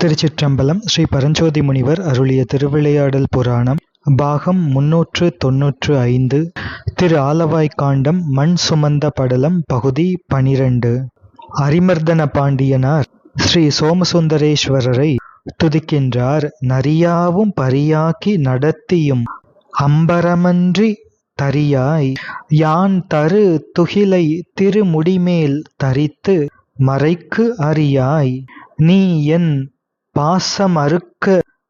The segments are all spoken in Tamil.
திருச்சிற்றம்பலம் ஸ்ரீ பரஞ்சோதி முனிவர் அருளிய திருவிளையாடல் புராணம் பாகம் முன்னூற்று தொன்னூற்று ஐந்து திரு ஆலவாய்க்காண்டம் மண் சுமந்த படலம் பகுதி பனிரெண்டு. அரிமர்தன பாண்டியனார் ஸ்ரீ சோமசுந்தரேஸ்வரரை துதிக்கின்றார். நரியாவும் பரியாக்கி நடத்தியும் அம்பரமன்றி தரியாய் யான் தரு துகிலை திருமுடிமேல் தரித்து மறைக்கு அறியாய். நீ என் பாசமறுக்க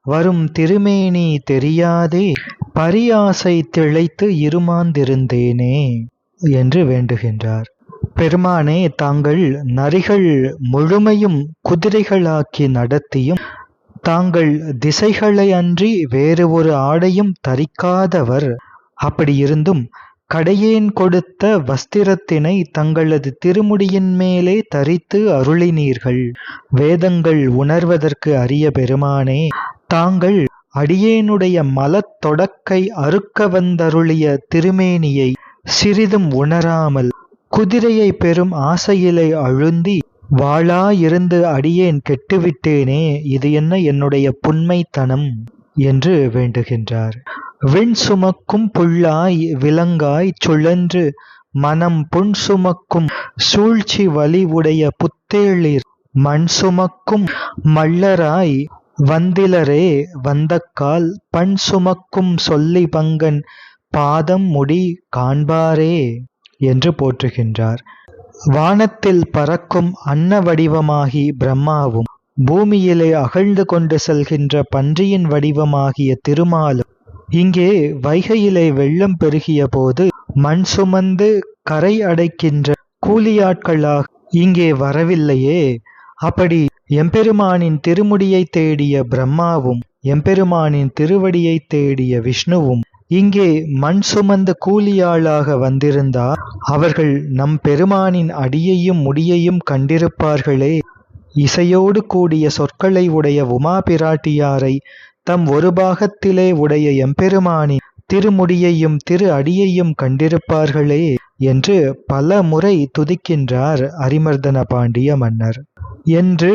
வரும் திருமேனி தெரியாதே பரியாசை திளைத்து இருமாந்திருந்தேனே என்று வேண்டுகின்றார். பெருமானே தாங்கள் நரிகள் முழுமையும் குதிரைகளாக்கி நடத்தியும் தாங்கள் திசைகளை அன்றி வேறு ஒரு ஆடையும் தரிக்காதவர். அப்படியிருந்தும் கடையேன் கொடுத்த வஸ்திரத்தினை தங்களது திருமுடியின் மேலே தரித்து அருளினீர்கள். வேதங்கள் உணர்வதற்கு அரிய பெருமானே தாங்கள் அடியேனுடைய மலத் தொடக்கை அறுக்க வந்தருளிய திருமேனியை சிறிதும் உணராமல் குதிரையை பெறும் ஆசையிலை அழுந்தி வாளா இருந்து அடியேன் கெட்டுவிட்டேனே இது என்ன என்னுடைய புன்மைத்தனம்? என்று வேண்டுகின்றார். விண் சுமக்கும் புல்லாய் விலங்காய் சுழன்று மனம் புண் சுமக்கும் சூழ்ச்சி வலி உடைய புத்தேளிர் மண் சுமக்கும் மல்லராய் வந்திலரே வந்தக்கால் பண் சுமக்கும் சொல்லி பங்கன் பாதம் முடி காண்பாரே என்று போற்றுகின்றார். வானத்தில் பறக்கும் அன்ன வடிவமாகி பிரம்மாவும் பூமியிலே அகழ்ந்து கொண்டு செல்கின்ற பன்றியின் வடிவமாகிய திருமாலும் இங்கே வைகையிலே வெள்ளம் பெருகிய போது மண் சுமந்து கரை அடைக்கின்ற கூலியாட்களாக இங்கே வரவில்லையே. அப்படி எம்பெருமானின் திருமுடியை தேடிய பிரம்மாவும் எம்பெருமானின் திருவடியை தேடிய விஷ்ணுவும் இங்கே மண் சுமந்த கூலியாளாக வந்திருந்தா அவர்கள் நம் பெருமானின் அடியையும் முடியையும் கண்டிருப்பார்களே. இசையோடு கூடிய சொற்களை உடைய உமா பிராட்டியாரை தம் ஒரு பாகத்திலே உடைய எம்பெருமானி திருமுடியையும் திரு அடியையும் கண்டிருப்பார்களே என்று பல முறை துதிக்கின்றார் அரிமர்தன பாண்டிய மன்னர். என்று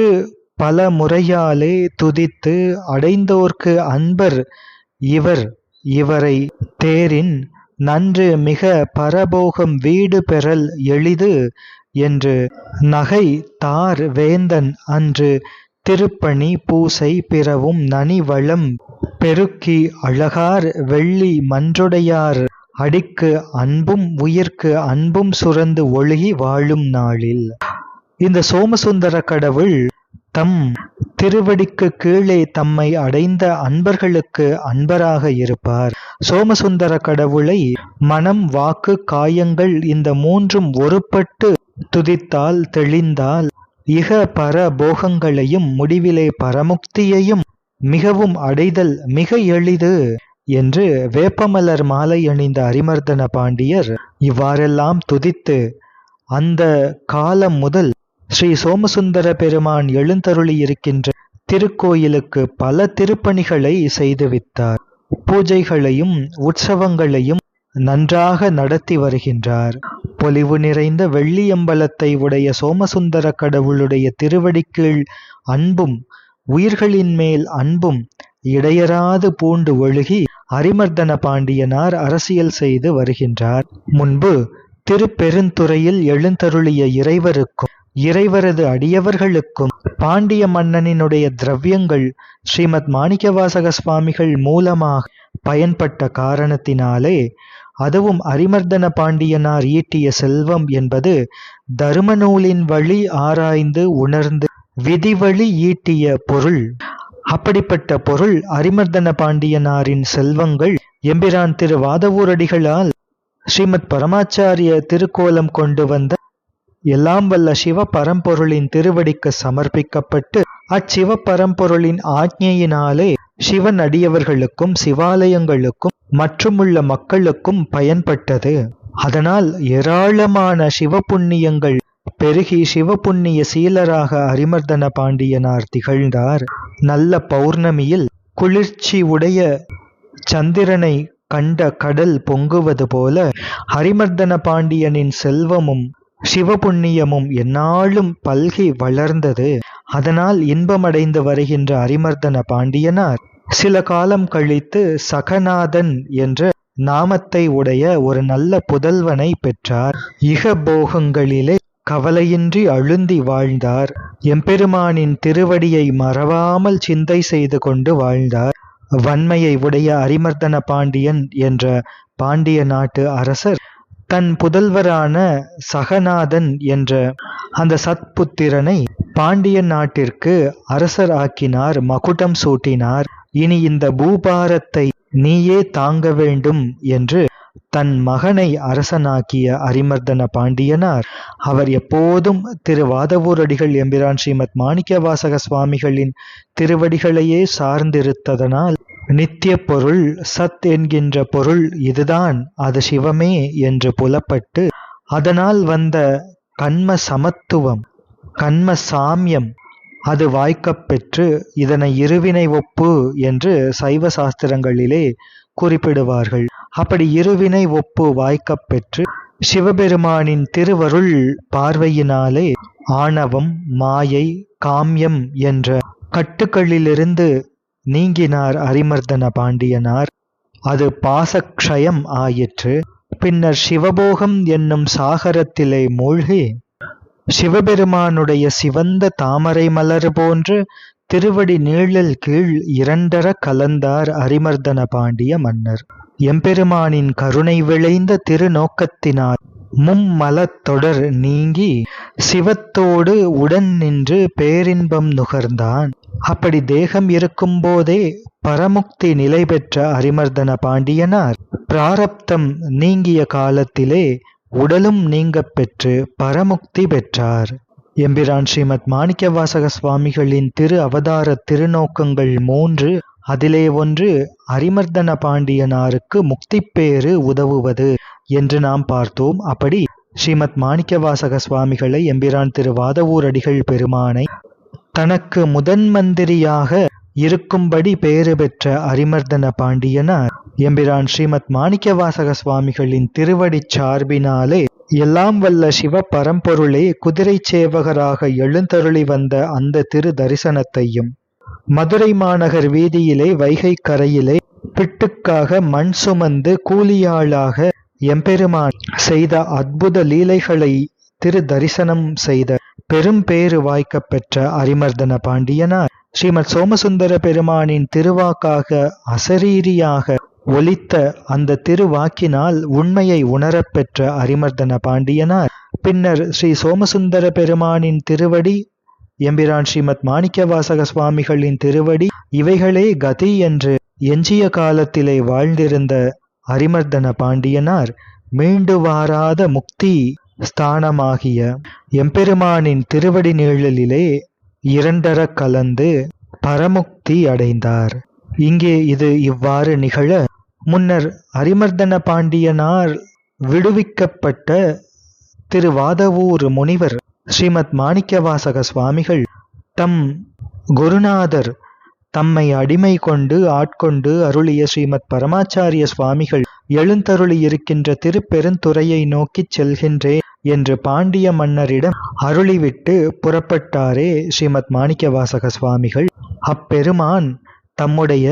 பல முறையாலே துதித்து அடைந்தோர்க்கு அன்பர் இவர் இவரை தேரின் நன்று மிக பரபோகம் வீடு பெறல் எளிது என்று நகை தார் வேந்தன் அன்று திருப்பணி பூசை பிறவும் நனிவளம் பெருக்கி அழகார் வெள்ளி மன்றுடையார். அடிக்கு அன்பும் உயிர்க்கு அன்பும் சுரந்து ஒழுகி வாழும் நாளில். இந்த சோமசுந்தர கடவுள் தம் திருவடிக்கு கீழே தம்மை அடைந்த அன்பர்களுக்கு அன்பராக இருப்பார். சோமசுந்தர கடவுளை மனம் வாக்கு காயங்கள் இந்த மூன்றும் ஒருபட்டு துதித்தால் தெளிந்தால் இக பர போகங்களையும் முடிவிலே பரமுக்தியையும் மிகவும் அடைதல் மிக எளிது என்று வேப்பமலர் மாலை அணிந்த அரிமர்தன பாண்டியர் இவ்வாறெல்லாம் துதித்து அந்த காலம் முதல் ஸ்ரீ சோமசுந்தர பெருமான் எழுந்தருளி இருக்கின்ற திருக்கோயிலுக்கு பல திருப்பணிகளை செய்துவித்தார் பூஜைகளையும் உற்சவங்களையும் நன்றாக நடத்தி வருகின்றார். பொலிவு நிறைந்த வெள்ளியம்பலத்தை உடைய சோமசுந்தர கடவுளுடைய திருவடிக்கீழ் அன்பும் உயிர்களின் மேல் அன்பும் இடையராது பூண்டு ஒழுகி அரிமர்தன பாண்டியனார் அரசியல் செய்து வருகின்றார். முன்பு திருப்பெருந்துறையில் எழுந்தருளிய இறைவருக்கும் இறைவரது அடியவர்களுக்கும் பாண்டிய மன்னனினுடைய திரவியங்கள் ஸ்ரீமத் மாணிக்கவாசக சுவாமிகள் மூலமாக பயன்பட்ட காரணத்தினாலே அதுவும் அரிமர்தன பாண்டியனார் ஈட்டிய செல்வம் என்பது தருமநூலின் வழி ஆராய்ந்து உணர்ந்து விதிவழி ஈட்டிய பொருள். அப்படிப்பட்ட பொருள் அரிமர்தன பாண்டியனாரின் செல்வங்கள் எம்பிரான் திரு வாதவூரடிகளால் ஸ்ரீமத் பரமாச்சாரிய திருக்கோலம் கொண்டு வந்த எல்லாம் வல்ல சிவ பரம்பொருளின் திருவடிக்கு சமர்ப்பிக்கப்பட்டு அச்சிவ பரம்பொருளின் ஆജ്ഞையினாலே சிவன் அடியவர்களுக்கும் சிவாலயங்களுக்கும் மற்றுமுள்ள மக்களுக்கும் பயன்பட்டது. அதனால் ஏராளமான சிவபுண்ணியங்கள் பெருகி சிவபுண்ணிய சீலராக அரிமர்தன பாண்டியனார் திகழ்ந்தார். நல்ல பௌர்ணமியில் குளிர்ச்சி உடைய சந்திரனை கண்ட கடல் பொங்குவது போல ஹரிமர்தன பாண்டியனின் செல்வமும் சிவபுண்ணியமும் எந்நாளும் பல்கி வளர்ந்தது. அதனால் இன்பமடைந்து வருகின்ற அரிமர்தன பாண்டியனார் சில காலம் கழித்து சகநாதன் என்ற நாமத்தை உடைய ஒரு நல்ல புதல்வனை பெற்றார். இக போகங்களிலே கவலையின்றி அழுந்தி வாழ்ந்தார். எம்பெருமானின் திருவடியை மறவாமல் சிந்தை செய்து கொண்டு வாழ்ந்தார். வன்மையை உடைய அரிமர்தன பாண்டியன் என்ற பாண்டிய நாட்டு அரசர் தன் புதல்வரான சகநாதன் என்ற அந்த சத்புத்திரனை பாண்டிய நாட்டிற்கு அரசர் ஆக்கினார் மகுடம் சூட்டினார். இனி இந்த பூபாரத்தை நீயே தாங்க வேண்டும் என்று தன் மகனை அரசனாக்கிய அரிமர்தன பாண்டியனார். அவர் எப்போதும் திரு வாதவூரடிகள் எம்பிரான் ஸ்ரீமத் மாணிக்க வாசக சுவாமிகளின் திருவடிகளையே சார்ந்திருத்ததனால் நித்திய பொருள் சத் என்கின்ற பொருள் இதுதான் அது சிவமே என்று புலப்பட்டு அதனால் வந்த கண்ம சமத்துவம் கண்ம சாமியம் அது வாய்க்கப் பெற்று இதனை இருவினை ஒப்பு என்று சைவ சாஸ்திரங்களிலே குறிப்பிடுவார்கள். அப்படி இருவினை ஒப்பு வாய்க்கப் பெற்று சிவபெருமானின் திருவருள் பார்வையினாலே ஆணவம் மாயை காமியம் என்ற கட்டுக்களிலிருந்து நீங்கினார் அரிமர்தன பாண்டியனார். அது பாசக்ஷயம் ஆயிற்று. பின்னர் சிவபோகம் என்னும் சாகரத்திலே மூழ்கி சிவபெருமானுடைய சிவந்த தாமரை மலர் போன்று திருவடி நீழல் கீழ் இரண்டர கலந்தார் அரிமர்தன பாண்டிய மன்னர். எம்பெருமானின் கருணை விளைந்த திருநோக்கத்தினால் மும்மலத் தொடர் நீங்கி சிவத்தோடு உடன் நின்று பேரின்பம் நுகர்ந்தான். அப்படி தேகம் இருக்கும்போதே பரமுக்தி நிலை பெற்ற அரிமர்தன பாண்டியனார் பிராரப்தம் நீங்கிய காலத்திலே உடலும் நீங்கப் பெற்று பரமுக்தி பெற்றார். எம்பிரான் ஸ்ரீமத் மாணிக்கவாசக சுவாமிகளின் திரு அவதார திருநோக்கங்கள் மூன்று அதிலே ஒன்று அரிமர்தன பாண்டியனாருக்கு முக்திப்பேறு உதவுவது என்று நாம் பார்த்தோம். அப்படி ஸ்ரீமத் மாணிக்கவாசக சுவாமிகளை எம்பிரான் திரு வாதவூரடிகள் பெருமானை தனக்கு முதன் மந்திரியாக இருக்கும்படி பேறு பெற்ற அரிமர்தன பாண்டியனார் எம்பிரான் ஸ்ரீமத் மாணிக்கவாசக சுவாமிகளின் திருவடிச் சார்பினாலே எல்லாம் வல்ல சிவ பரம்பொருளே குதிரை சேவகராக எழுந்தருளி வந்த அந்த திரு தரிசனத்தையும் மதுரை மாநகர் வீதியிலே வைகை கரையிலே பிட்டுக்காக மண் சுமந்து கூலியாளாக எம்பெருமான் செய்த அற்புத லீலைகளை திரு தரிசனம் செய்த பெரும் பேறு வாய்க்க பெற்ற அரிமர்தன பாண்டியனார். ஸ்ரீமத் சோமசுந்தர பெருமானின் திருவாக்காக அசரீரியாக ஒலித்த அந்த திருவாக்கினால் உண்மையை உணரப் பெற்ற அரிமர்தன பாண்டியனார். பின்னர் ஸ்ரீ சோமசுந்தர பெருமானின் திருவடி எம்பிரான் ஸ்ரீமத் மாணிக்கவாசக சுவாமிகளின் திருவடி இவைகளே கதி என்று எஞ்சிய காலத்திலே வாழ்ந்திருந்த அரிமர்தன பாண்டியனார். மீண்டு வாராத முக்தி ஸ்தானமாகிய எம்பெருமானின் திருவடி நிழலிலே இரண்டர கலந்து பரமுக்தி அடைந்தார். இங்கே இது இவ்வாறு நிகழ முன்னர் அரிமர்தன பாண்டியனார் விடுவிக்கப்பட்ட திருவாதவூர் முனிவர் ஸ்ரீமத் மாணிக்கவாசக சுவாமிகள் தம் குருநாதர் தம்மை அடிமை கொண்டு ஆட்கொண்டு அருளிய ஸ்ரீமத் பரமாச்சாரிய சுவாமிகள் எழுந்தருளி இருக்கின்ற திருப்பெருந்துறையை நோக்கிச் செல்கின்றேன் என்று பாண்டிய மன்னரிடம் அருளிவிட்டு புறப்பட்டாரே ஸ்ரீமத் மாணிக்கவாசக சுவாமிகள். அப்பெருமான் தம்முடைய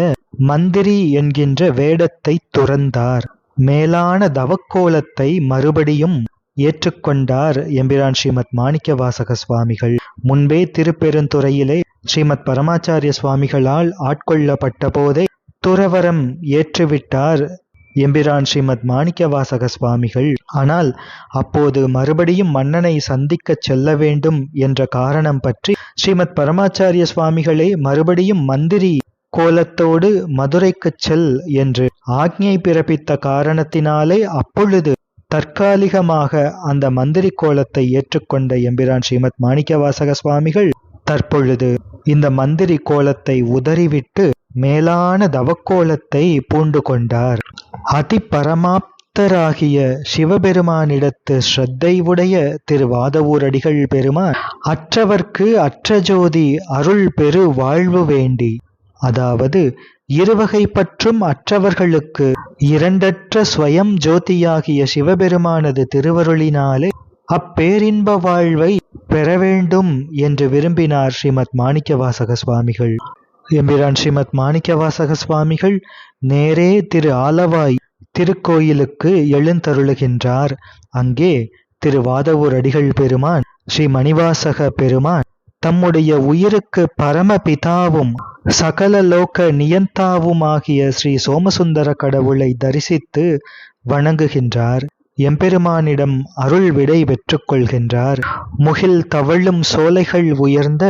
மந்திரி என்கின்ற வேடத்தை துறந்தார். மேலான தவக்கோலத்தை மறுபடியும் ஏற்றுக்கொண்டார் எம்பிரான் ஸ்ரீமத் மாணிக்கவாசக சுவாமிகள். முன்பே திருப்பெருந்துறையிலே ஸ்ரீமத் பரமாச்சாரிய சுவாமிகளால் ஆட்கொள்ளப்பட்ட போதே துறவரம் ஏற்றுவிட்டார் எம்பிரான் ஸ்ரீமத் மாணிக்கவாசக சுவாமிகள். ஆனால் அப்போது மறுபடியும் மன்னனை சந்திக்கச் செல்ல வேண்டும் என்ற காரணம் பற்றி ஸ்ரீமத் பரமாச்சாரிய சுவாமிகளே மறுபடியும் மந்திரி கோலத்தோடு மதுரைக்குச் செல் என்று ஆக்ஞை பிறப்பித்த காரணத்தினாலே அப்பொழுது தற்காலிகமாக அந்த மந்திரி கோலத்தை ஏற்றுக்கொண்ட எம்பிரான் ஸ்ரீமத் மாணிக்கவாசக சுவாமிகள் தற்பொழுது இந்த மந்திரி கோலத்தை உதறிவிட்டு மேலான தவக்கோலத்தை பூண்டு கொண்டார். அதி பரமாப்தராகிய சிவபெருமானிடத்து ஸ்ரத்தை உடைய திருவாதவூரடிகள் பெருமான் அற்றவர்க்கு அற்றஜோதி அருள் பெரு வாழ்வு வேண்டி அதாவது இருவகை பற்றும் அற்றவர்களுக்கு இரண்டற்ற ஸ்வயம் ஜோதியாகிய சிவபெருமானது திருவருளினாலே அப்பேரின்ப வாழ்வை பெற வேண்டும் என்று விரும்பினார் ஸ்ரீமத் மாணிக்கவாசக சுவாமிகள். எம்பிரான் ஸ்ரீமத் மாணிக்கவாசக சுவாமிகள் நேரே திரு ஆலவாய் திருக்கோயிலுக்கு எழுந்தருளுகின்றார். அங்கே திரு வாதவூர் அடிகள் பெருமான் ஸ்ரீ மணிவாசக பெருமான் தம்முடைய உயிருக்கு பரமபிதாவும் சகல லோக நியந்தாவுமாகிய ஸ்ரீ சோமசுந்தர கடவுளை தரிசித்து வணங்குகின்றார். எம்பெருமானிடம் அருள் விடை பெற்றுக்கொள்கின்றார் முகில் தவழும் சோலைகள் உயர்ந்த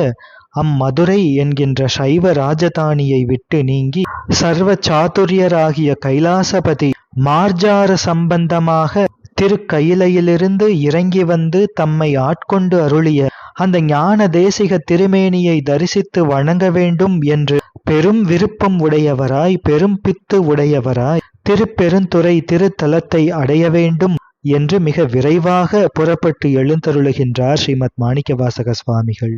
அம்மதுரை என்கின்ற சைவ ராஜதானியை விட்டு நீங்கி சர்வ சாதுரியராகிய கைலாசபதி மார்ஜார சம்பந்தமாக திருக்கயிலையிலிருந்து இறங்கி வந்து தம்மை ஆட்கொண்டு அருளிய அந்த ஞான தேசிக திருமேனியை தரிசித்து வணங்க வேண்டும் என்று பெரும் விருப்பம் உடையவராய் பெரும் பித்து உடையவராய் திருப்பெருந்துறை திருத்தலத்தை அடைய வேண்டும் என்று மிக விரைவாக புறப்பட்டு எழுந்தருளுகின்றார் ஸ்ரீமத் மாணிக்கவாசக சுவாமிகள்.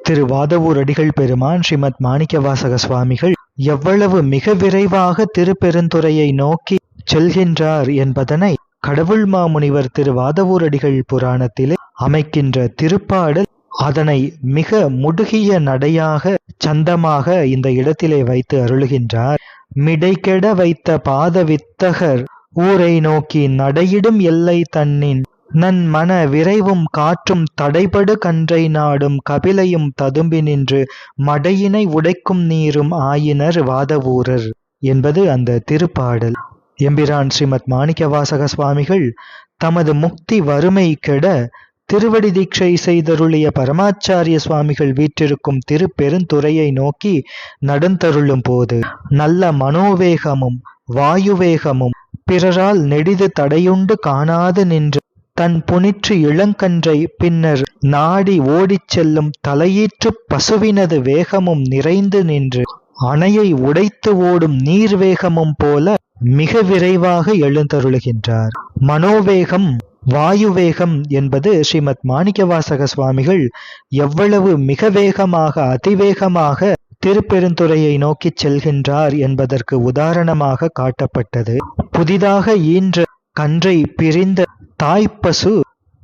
திரு வாதவூர் அடிகள் பெருமான் ஸ்ரீமத் மாணிக்கவாசக சுவாமிகள் எவ்வளவு மிக விரைவாக திருப்பெருந்துறையை நோக்கி செல்கின்றார் என்பதனை கடவுள் மாமுனிவர் திரு வாதவூரடிகள் புராணத்திலே அமைக்கின்ற திருப்பாடல் அதனை மிக முடுகிய நடையாக சந்தமாக இந்த இடத்திலே வைத்து அருளுகின்றார். மிடைக்கெட வைத்த பாத வித்தகர் ஊரை நோக்கி நடையிடும் எல்லை தன்னின் நன் மன விரைவும் காற்றும் தடைபடு கன்றை நாடும் கபிலையும் ததும்பி நின்று மடையினை உடைக்கும் நீரும் ஆயினர் வாதவூரர் என்பது அந்த திருப்பாடல். எம்பிரான் ஸ்ரீமத் மாணிக்கவாசக சுவாமிகள் தமது முக்தி வறுமை கெட திருவடி தீட்சை செய்தருளிய பரமாச்சாரிய சுவாமிகள் வீற்றிருக்கும் திருப்பெருந்துறையை நோக்கி நடந்தருளும் போது நல்ல மனோவேகமும் வாயுவேகமும் பிறரால் நெடிது தடையுண்டு காணாது நின்று தன் புனிற்று இளங்கன்றை பின்னர் நாடி ஓடிச் செல்லும் தலையீற்று பசுவினது வேகமும் நிறைந்து நின்று அணையை உடைத்து ஓடும் நீர் வேகமும் போல மிக விரைவாக எழுந்தருளுகின்றார். மனோவேகம் வாயுவேகம் என்பது ஸ்ரீமத் மாணிக்கவாசக சுவாமிகள் எவ்வளவு மிக வேகமாக அதிவேகமாக திருப்பெருந்துறையை நோக்கிச் செல்கின்றார் என்பதற்கு உதாரணமாக காட்டப்பட்டது. புதிதாக ஈன்ற கன்றை பிரிந்த தாய்ப்பசு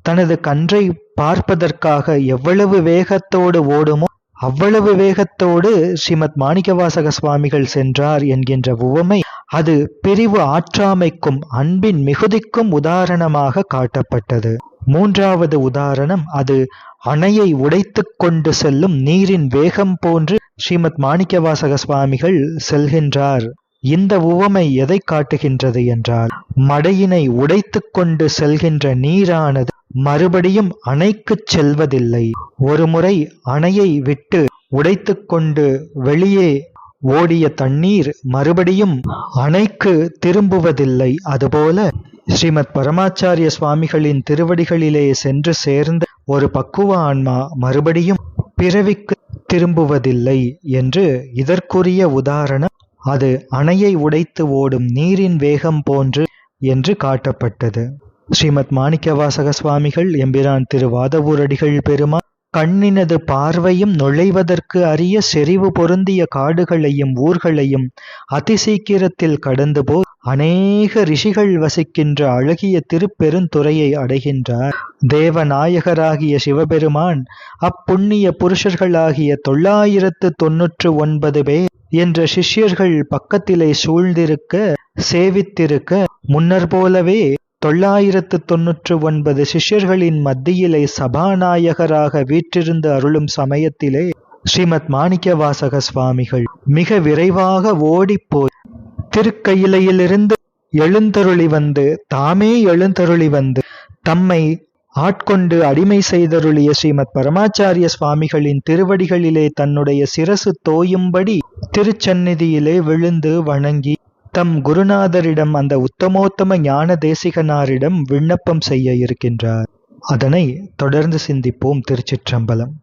தனது கன்றை பார்ப்பதற்காக எவ்வளவு வேகத்தோடு ஓடுமோ அவ்வளவு வேகத்தோடு ஸ்ரீமத் மாணிக்கவாசக சுவாமிகள் சென்றார் என்கின்ற உவமை அது பிரிவு ஆற்றாமைக்கும் அன்பின் மிகுதிக்கும் உதாரணமாக காட்டப்பட்டது. மூன்றாவது உதாரணம் அது அணையை உடைத்து கொண்டு செல்லும் நீரின் வேகம் போன்று ஸ்ரீமத் மாணிக்கவாசக சுவாமிகள் செல்கின்றார். இந்த உவமை எதை காட்டுகின்றது என்றால் மடையினை உடைத்து கொண்டு செல்கின்ற நீரானது மறுபடியும் அணைக்கு செல்வதில்லை. ஒருமுறை அணையை விட்டு உடைத்து கொண்டு வெளியே ஓடிய தண்ணீர் மறுபடியும் அணைக்கு திரும்புவதில்லை. அதுபோல ஸ்ரீமத் பரமாச்சாரிய சுவாமிகளின் திருவடிகளிலே சென்று சேர்ந்த ஒரு பக்குவ ஆன்மா மறுபடியும் பிறவிக்கு திரும்புவதில்லை என்று இதற்குரிய உதாரணம் அது அணையை உடைத்து ஓடும் நீரின் வேகம் போன்று என்று காட்டப்பட்டது. ஸ்ரீமத் மாணிக்கவாசக சுவாமிகள் எம்பிரான் திருவாதவூரடிகள் பெருமா கண்ணினது பார்வையும் நுழைவதற்கு அரிய செறிவு பொருந்திய காடுகளையும் ஊர்களையும் அதிசீக்கிரத்தில் கடந்து போ அநேக ரிஷிகள் வசிக்கின்ற அழகிய திருப்பெருந்துறையை அடைகின்றார். தேவநாயகராகிய சிவபெருமான் அப்புண்ணிய புருஷர்களாகிய தொள்ளாயிரத்து தொன்னூற்று ஒன்பது பேர் என்ற சிஷ்யர்கள் பக்கத்திலே சூழ்ந்திருக்க சேவித்திருக்க முன்னர் போலவே தொள்ளாயிரத்து தொன்னூற்று ஒன்பது சிஷ்யர்களின் மத்தியிலே சபாநாயகராக வீற்றிருந்து அருளும் சமயத்திலே ஸ்ரீமத் மாணிக்கவாசக சுவாமிகள் மிக விரைவாக ஓடிப்போய் திருக்கையிலையிலிருந்து எழுந்தருளி வந்து தாமே எழுந்தருளி வந்து தம்மை ஆட்கொண்டு அடிமை செய்தருளிய ஸ்ரீமத் பரமாச்சாரிய சுவாமிகளின் திருவடிகளிலே தன்னுடைய சிரசு தோயும்படி திருச்சந்நிதியிலே விழுந்து வணங்கி தம் குருநாதரிடம் அந்த உத்தமோத்தம ஞான தேசிகனாரிடம் விண்ணப்பம் செய்ய இருக்கின்றார். அதனை தொடர்ந்து சிந்திப்போம் திருச்சிற்றம்பலம்.